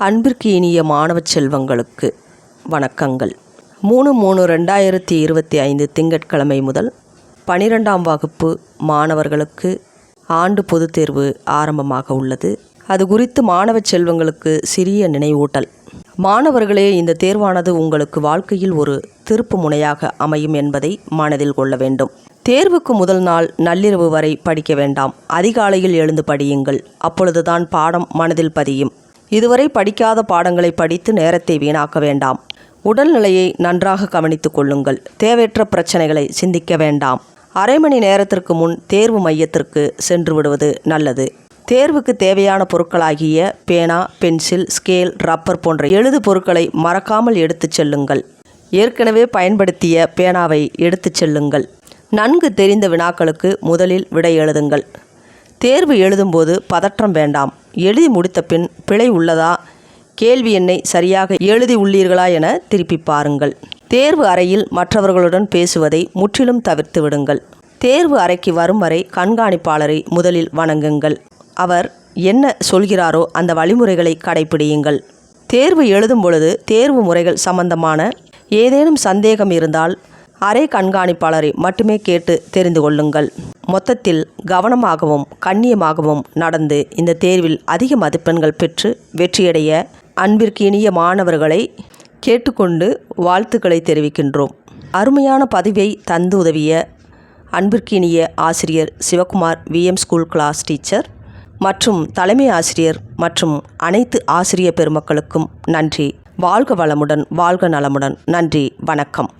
அன்பிற்கு இனிய மாணவச் செல்வங்களுக்கு வணக்கங்கள். மூணு மூணு ரெண்டாயிரத்தி இருபத்தி ஐந்து திங்கட்கிழமை முதல் பனிரெண்டாம் வகுப்பு மாணவர்களுக்கு ஆண்டு பொதுத் தேர்வு ஆரம்பமாக உள்ளது. அது குறித்து மாணவச் செல்வங்களுக்கு சிறிய நினைவூட்டல். மாணவர்களே இந்த தேர்வானது உங்களுக்கு வாழ்க்கையில் ஒரு திருப்பு முனையாக அமையும் என்பதை மனதில் கொள்ள வேண்டும். தேர்வுக்கு முதல் நாள் நள்ளிரவு வரை படிக்க வேண்டாம். அதிகாலையில் எழுந்து படியுங்கள். அப்பொழுதுதான் பாடம் மனதில் பதியும். இதுவரை படிக்காத பாடங்களை படித்து நேரத்தை வீணாக்க வேண்டாம். உடல்நிலையை நன்றாக கவனித்துக் கொள்ளுங்கள். தேவையற்ற பிரச்சனைகளை சிந்திக்க வேண்டாம். அரை மணி நேரத்திற்கு முன் தேர்வு மையத்திற்கு சென்று விடுவது நல்லது. தேர்வுக்கு தேவையான பொருட்களாகிய பேனா பென்சில் ஸ்கேல் ரப்பர் போன்ற எழுது பொருட்களை மறக்காமல் எடுத்துச் செல்லுங்கள். ஏற்கனவே பயன்படுத்திய பேனாவை எடுத்துச் செல்லுங்கள். நன்கு தெரிந்த வினாக்களுக்கு முதலில் விடை எழுதுங்கள். தேர்வு எழுதும்போது பதற்றம் வேண்டாம். எழுதி முடித்த பின் பிழை உள்ளதா? கேள்வி எண்ணை சரியாக எழுதி உள்ளீர்களா என திருப்பி பாருங்கள். தேர்வு அறையில் மற்றவர்களுடன் பேசுவதை முற்றிலும் தவிர்த்து விடுங்கள். தேர்வு அறைக்கு வரும் வரை கண்காணிப்பாளரை முதலில் வணங்குங்கள். அவர் என்ன சொல்கிறாரோ அந்த வழிமுறைகளை கடைபிடியுங்கள் தேர்வு எழுதும் பொழுது தேர்வு முறைகள் சம்பந்தமான ஏதேனும் சந்தேகம் இருந்தால் அறை கண்காணிப்பாளரை மட்டுமே கேட்டு தெரிந்து கொள்ளுங்கள். மொத்தத்தில் கவனமாகவும் கண்ணியமாகவும் நடந்து இந்த தேர்வில் அதிக மதிப்பெண்கள் பெற்று வெற்றியடைய அன்பிற்கு இனிய மாணவர்களை கேட்டுக்கொண்டு வாழ்த்துக்களை தெரிவிக்கின்றோம். அருமையான பதிவை தந்து உதவிய அன்பிற்கு இனிய ஆசிரியர் Sivakumar V M school class teacher மற்றும் தலைமை ஆசிரியர் மற்றும் அனைத்து ஆசிரிய பெருமக்களுக்கும் நன்றி. வாழ்க வளமுடன் வாழ்க நலமுடன். நன்றி வணக்கம்.